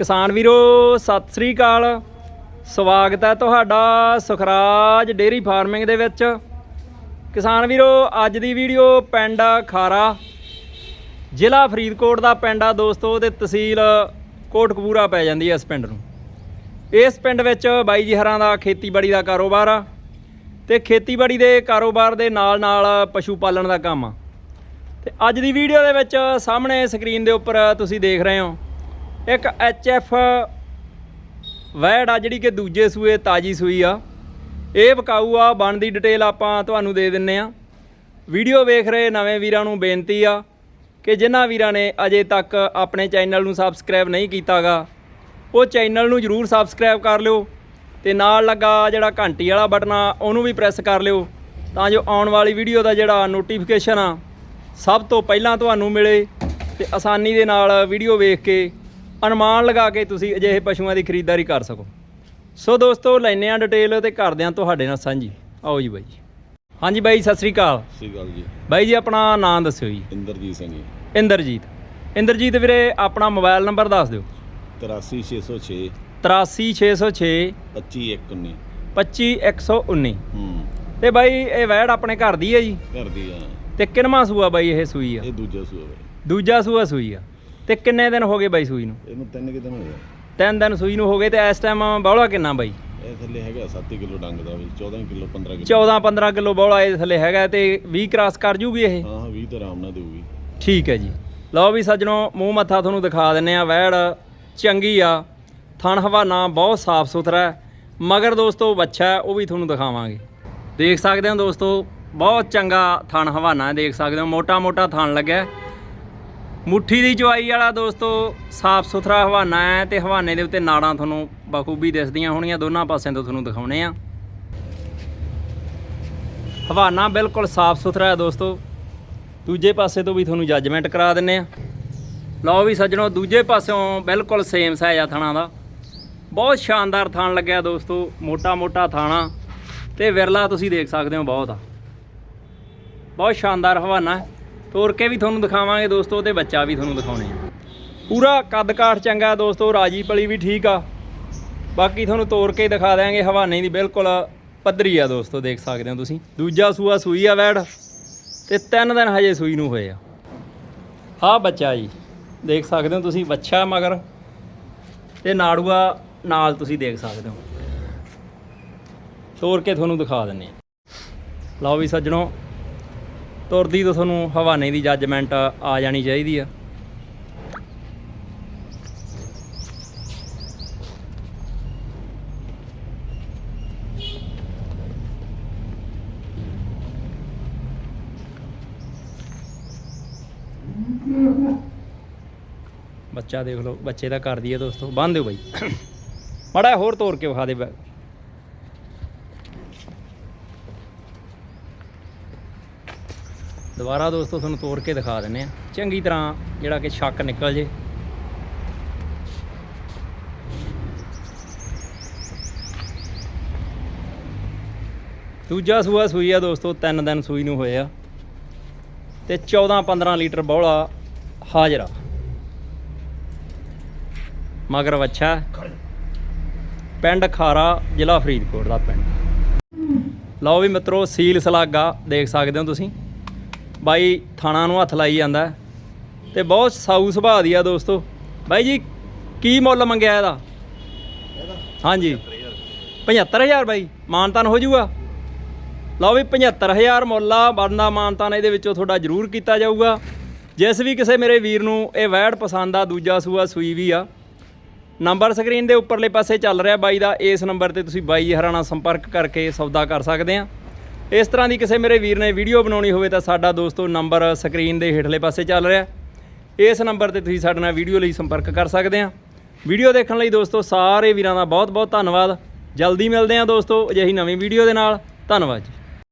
ਕਿਸਾਨ ਵੀਰੋ, ਸਤਿ ਸ੍ਰੀ ਅਕਾਲ। ਸਵਾਗਤ ਹੈ ਤੁਹਾਡਾ ਸੁਖਰਾਜ ਡੇਰੀ ਫਾਰਮਿੰਗ ਦੇ ਵਿੱਚ। ਕਿਸਾਨ ਵੀਰੋ, ਅੱਜ ਦੀ ਵੀਡੀਓ ਪਿੰਡ ਖਾਰਾ ਜ਼ਿਲ੍ਹਾ ਫਰੀਦਕੋਟ ਦਾ ਪਿੰਡ ਆ ਦੋਸਤੋ, ਤੇ ਤਹਿਸੀਲ ਕੋਟਕਪੂਰਾ ਪੈ ਜਾਂਦੀ ਹੈ ਇਸ ਪਿੰਡ ਨੂੰ। ਇਸ ਪਿੰਡ ਵਿੱਚ ਬਾਈ ਜੀ ਹਰਾਂ ਦਾ ਖੇਤੀਬਾੜੀ ਦਾ ਕਾਰੋਬਾਰ ਆ, ਤੇ ਖੇਤੀਬਾੜੀ ਦੇ ਕਾਰੋਬਾਰ ਦੇ ਨਾਲ ਨਾਲ ਪਸ਼ੂ ਪਾਲਣ ਦਾ ਕੰਮ ਆ। ਤੇ ਅੱਜ ਦੀ ਵੀਡੀਓ ਦੇ ਵਿੱਚ ਸਾਹਮਣੇ ਸਕਰੀਨ ਦੇ ਉੱਪਰ ਤੁਸੀਂ ਦੇਖ ਰਹੇ ਹੋ। ਇੱਕ ਐਫ ਵੈੜ ਆ ਜਿਹੜੀ ਕਿ ਦੂਜੇ ਸੂਏ ਤਾਜੀ ਸੂਈ ਆ। ਇਹ ਵਿਕਾਊ ਆ, ਬਣਦੀ ਡਿਟੇਲ ਆਪਾਂ ਤੁਹਾਨੂੰ ਦੇ ਦਿੰਨੇ ਆ। ਵੀਡੀਓ ਵੇਖ ਰਹੇ ਨਵੇਂ ਵੀਰਾਂ ਨੂੰ ਬੇਨਤੀ ਆ ਕਿ ਜਿਨ੍ਹਾਂ ਵੀਰਾਂ ਨੇ ਅਜੇ ਤੱਕ ਆਪਣੇ ਚੈਨਲ ਨੂੰ ਸਬਸਕ੍ਰਾਈਬ ਨਹੀਂ ਕੀਤਾਗਾ, ਉਹ ਚੈਨਲ ਨੂੰ ਜਰੂਰ ਸਬਸਕ੍ਰਾਈਬ ਕਰ ਲਿਓ ਤੇ ਨਾਲ ਲੱਗਾ ਜਿਹੜਾ ਘੰਟੀ ਵਾਲਾ ਬਟਨ ਆ, ਉਹਨੂੰ ਵੀ ਪ੍ਰੈਸ ਕਰ ਲਿਓ ਤਾਂ ਜੋ ਆਉਣ ਵਾਲੀ ਵੀਡੀਓ ਦਾ ਜਿਹੜਾ ਨੋਟੀਫਿਕੇਸ਼ਨ ਆ, ਸਭ ਤੋਂ ਪਹਿਲਾਂ ਤੁਹਾਨੂੰ ਮਿਲੇ ਤੇ ਆਸਾਨੀ ਦੇ ਨਾਲ ਵੀਡੀਓ ਵੇਖ ਕੇ ਅਨੁਮਾਨ ਲਗਾ ਕੇ ਤੁਸੀਂ ਅਜਿਹੇ ਪਸ਼ੂਆਂ ਦੀ ਖਰੀਦਦਾਰੀ ਕਰ ਸਕੋ। ਸੋ ਦੋਸਤੋ ਲੈਨੇ ਆ ਡਿਟੇਲ ਤੇ ਕਰਦੇ ਆ ਤੁਹਾਡੇ ਨਾਲ ਸਾਂਝੀ। ਆਓ ਜੀ ਬਾਈ ਹਾਂਜੀ ਬਾਈ ਸਤਿ ਸ੍ਰੀ ਅਕਾਲ। ਸ੍ਰੀ ਅਕਾਲ ਜੀ। ਬਾਈ ਜੀ ਆਪਣਾ ਨਾਮ ਦੱਸਿਓ ਜੀ। ਇੰਦਰਜੀਤ ਸਿੰਘ ਜੀ। ਇੰਦਰਜੀਤ। ਇੰਦਰਜੀਤ ਵੀਰੇ ਆਪਣਾ ਮੋਬਾਈਲ ਨੰਬਰ ਦੱਸ ਦਿਓ। 83606 83606 25119 25119 ਹੂੰ। ਤੇ ਬਾਈ ਇਹ ਵੈੜ ਆਪਣੇ ਘਰ ਦੀ ਹੈ ਜੀ? ਘਰ ਦੀ ਆ। ਤੇ ਕਿੰਨਵਾਂ ਸੂਆ ਬਾਈ ਇਹ ਸੂਈ ਆ? ਇਹ ਦੂਜਾ ਸੂਆ ਵਾ। ਦੂਜਾ ਸੂਆ ਸੂਈ ਆ। ਤੇ ਕਿੰਨੇ ਦਿਨ ਹੋ ਗਏ ਬਾਈ ਸੂਈ ਨੂੰ? ਇਹਨੂੰ ਤਿੰਨ ਕਿਤੇ ਹੋ ਗਿਆ ਤਿੰਨ ਦਿਨ ਸੂਈ ਨੂੰ ਹੋ ਗਏ ਤੇ ਇਸ ਟਾਈਮ ਬੌਲਾ ਕਿੰਨਾ ਬਾਈ? ਇਹ ਥੱਲੇ ਹੈਗਾ 7 ਕਿਲੋ ਡੰਗ ਦਾ ਵੀ 14 ਕਿਲੋ 15 ਕਿਲੋ। 14 15 ਕਿਲੋ ਬੌਲਾ ਇਹ ਥੱਲੇ ਹੈਗਾ ਤੇ 20 ਕ੍ਰਾਸ ਕਰ ਜੂਗੀ ਇਹ? ਹਾਂ ਹਾਂ 20 ਤਾਂ ਆਰਾਮ ਨਾਲ ਦੇਊਗੀ। ਠੀਕ ਹੈ ਜੀ। ਲਓ ਵੀ ਸੱਜਣੋ ਮੂੰਹ ਮੱਥਾ ਤੁਹਾਨੂੰ ਦਿਖਾ ਦਿੰਨੇ ਆ ਵੈੜ ਚੰਗੀ ਆ। ਥਣ ਹਵਾਨਾ ਬਹੁਤ ਸਾਫ਼ ਸੁਥਰਾ ਹੈ। ਮਗਰ ਦੋਸਤੋ ਬੱਚਾ ਹੈ, ਉਹ ਵੀ ਤੁਹਾਨੂੰ ਦਿਖਾਵਾਂਗੇ। ਦੇਖ ਸਕਦੇ ਹੋ ਦੋਸਤੋ ਬਹੁਤ ਚੰਗਾ ਥਣ ਹਵਾਨਾ ਹੈ ਦੇਖ ਸਕਦੇ ਹੋ ਮੋਟਾ ਮੋਟਾ ਥਣ ਲੱਗਿਆ ਹੈ। ਮੁੱਠੀ ਦੀ ਜਵਾਈ ਵਾਲਾ ਦੋਸਤੋ, ਸਾਫ਼ ਸੁਥਰਾ ਹਵਾਨਾ ਹੈ ਤੇ ਹਵਾਨੇ ਦੇ ਉੱਤੇ ਨਾੜਾਂ ਤੁਹਾਨੂੰ ਬਖੂਬੀ ਦਿਸਦੀਆਂ ਹੋਣੀਆਂ, ਦੋਨਾਂ ਪਾਸਿਆਂ ਤੋਂ ਤੁਹਾਨੂੰ ਦਿਖਾਉਣੇ ਆ। ਹਵਾਨਾ ਬਿਲਕੁਲ ਸਾਫ਼ ਸੁਥਰਾ ਹੈ ਦੋਸਤੋ। ਦੂਜੇ ਪਾਸੇ ਤੋਂ ਵੀ ਤੁਹਾਨੂੰ ਜੱਜਮੈਂਟ ਕਰਾ ਦਿੰਨੇ ਆ। ਲਓ ਵੀ ਸੱਜਣੋ, ਦੂਜੇ ਪਾਸਿਓਂ ਬਿਲਕੁਲ ਸੇਮ ਸਾਈਜ਼ ਆ ਥਣਾ ਦਾ। ਬਹੁਤ ਸ਼ਾਨਦਾਰ ਥਾਣ ਲੱਗਿਆ ਦੋਸਤੋ ਮੋਟਾ ਮੋਟਾ ਥਾਣਾ ਤੇ ਵਿਰਲਾ ਤੁਸੀਂ ਦੇਖ ਸਕਦੇ ਹੋ ਬਹੁਤ ਆ। ਬਹੁਤ ਸ਼ਾਨਦਾਰ ਹਵਾਨਾ ਹੈ। ਤੋਰ ਕੇ ਵੀ ਤੁਹਾਨੂੰ ਦਿਖਾਵਾਂਗੇ ਦੋਸਤੋ ਤੇ ਬੱਚਾ ਵੀ ਤੁਹਾਨੂੰ ਦਿਖਾਉਣੇ ਆ। ਪੂਰਾ ਕੱਦ ਕਾਠ ਚੰਗਾ ਦੋਸਤੋ, ਰਾਜੀ ਪਲੀ ਵੀ ਠੀਕ ਆ। ਬਾਕੀ ਤੁਹਾਨੂੰ ਤੋਰ ਕੇ ਦਿਖਾ ਦਿਆਂਗੇ, ਹਵਾਨੇ ਦੀ ਬਿਲਕੁਲ ਪੱਧਰੀ ਆ ਦੋਸਤੋ, ਦੇਖ ਸਕਦੇ ਹੋ ਤੁਸੀਂ। ਦੂਜਾ ਸੂਆ ਸੂਈ ਆ ਵੈੜ, ਤੇ ਤਿੰਨ ਦਿਨ ਹਜੇ ਸੂਈ ਨੂੰ ਹੋਏ ਆ। ਆਹ ਬੱਚਾ ਜੀ, ਦੇਖ ਸਕਦੇ ਹੋ ਤੁਸੀਂ ਬੱਚਾ ਮਗਰ, ਤੇ ਨਾੜੂਆ ਨਾਲ ਤੁਸੀਂ ਦੇਖ ਸਕਦੇ ਹੋ। ਤੋਰ ਕੇ ਤੁਹਾਨੂੰ ਦਿਖਾ ਦਿੰਨੇ ਲਓ ਵੀ ਸੱਜਣੋ ਤੁਰਦੀ ਤੋਂ ਤੁਹਾਨੂੰ ਹਵਾਨੇ ਦੀ ਜੱਜਮੈਂਟ ਆ ਜਾਣੀ ਚਾਹੀਦੀ ਆ। ਬੱਚਾ ਦੇਖ ਲਓ, ਬੱਚੇ ਦਾ ਕਰਦੀ ਹੈ ਦੋਸਤੋ ਬੰਨ ਦਿਓ ਬਾਈ। ਮਾੜਾ ਹੋਰ ਤੋੜ ਕੇ ਵਿਖਾ ਦੇ ਦੁਬਾਰਾ ਦੋਸਤੋ ਤੁਹਾਨੂੰ ਤੋੜ ਕੇ ਦਿਖਾ ਦਿੰਨੇ ਆ ਚੰਗੀ ਤਰ੍ਹਾਂ ਜਿਹੜਾ ਕਿ ਸ਼ੱਕ ਨਿਕਲ ਜੇ। ਦੂਜਾ ਸੂਆ ਸੂਈ ਆ ਦੋਸਤੋ, ਤਿੰਨ ਦਿਨ ਸੂਈ ਨੂੰ ਹੋਏ ਆ ਤੇ 14 15 ਲੀਟਰ ਬੌਲਾ ਹਾਜ਼ਰਾ। ਮਗਰ ਵੱਛਾ। ਪਿੰਡ ਖਾਰਾ, ਜ਼ਿਲ੍ਹਾ ਫਰੀਦਕੋਟ ਦਾ ਪਿੰਡ। ਲਓ ਵੀ ਮਿੱਤਰੋ, ਸੀਲ ਸਲਾਗਾ ਦੇਖ ਸਕਦੇ ਹੋ ਤੁਸੀਂ। ਬਾਈ ਥਾਣਾ ਨੂੰ ਹੱਥ ਲਾਈ ਜਾਂਦਾ ਹੈ। ਤੇ ਬਹੁਤ ਸਾਊ ਸੁਭਾਅ ਦੀ ਆ ਦੋਸਤੋ। ਬਾਈ ਜੀ, ਕੀ ਮੁੱਲ ਮੰਗਿਆ ਇਹਦਾ? ਹਾਂਜੀ। 75000 ਬਾਈ, ਮਾਨਤਾਨ ਹੋ ਜਾਊਗਾ। ਲਓ ਵੀ 75000 ਮੁੱਲ ਆ, ਬਣਦਾ ਮਾਨਤਾਨ ਇਹਦੇ ਵਿੱਚੋਂ ਤੁਹਾਡਾ ਜ਼ਰੂਰ ਕੀਤਾ ਜਾਊਗਾ। ਜਿਸ ਵੀ ਕਿਸੇ ਮੇਰੇ ਵੀਰ ਨੂੰ ਇਹ ਵੈੜ ਪਸੰਦ ਆ, ਦੂਜਾ ਸੂਆ ਸੂਈ ਵੀ ਆ। ਨੰਬਰ ਸਕਰੀਨ ਦੇ ਉੱਪਰਲੇ ਪਾਸੇ ਚੱਲ ਰਿਹਾ ਬਾਈ ਦਾ, ਇਸ ਨੰਬਰ ਤੇ ਤੁਸੀਂ ਬਾਈ ਹਰਾਣਾ ਸੰਪਰਕ ਕਰਕੇ ਸੌਦਾ ਕਰ ਸਕਦੇ ਆ। ਇਸ ਤਰ੍ਹਾਂ ਦੀ ਕਿਸੇ ਮੇਰੇ ਵੀਰ ਨੇ ਵੀਡੀਓ ਬਣਾਉਣੀ ਹੋਵੇ ਤਾਂ ਸਾਡਾ ਦੋਸਤੋ ਨੰਬਰ ਸਕਰੀਨ ਦੇ ਹੇਠਲੇ ਪਾਸੇ ਚੱਲ ਰਿਹਾ ਇਸ ਨੰਬਰ ਤੇ ਤੁਸੀਂ ਸਾਡੇ ਨਾਲ ਵੀਡੀਓ ਲਈ ਸੰਪਰਕ ਕਰ ਸਕਦੇ ਆ ਵੀਡੀਓ ਦੇਖਣ ਲਈ ਦੋਸਤੋ ਸਾਰੇ ਵੀਰਾਂ ਦਾ ਬਹੁਤ ਬਹੁਤ ਧੰਨਵਾਦ। ਜਲਦੀ ਮਿਲਦੇ ਆ ਦੋਸਤੋ ਅਜਿਹੀ ਨਵੀਂ ਵੀਡੀਓ ਦੇ ਨਾਲ। ਧੰਨਵਾਦ ਜੀ।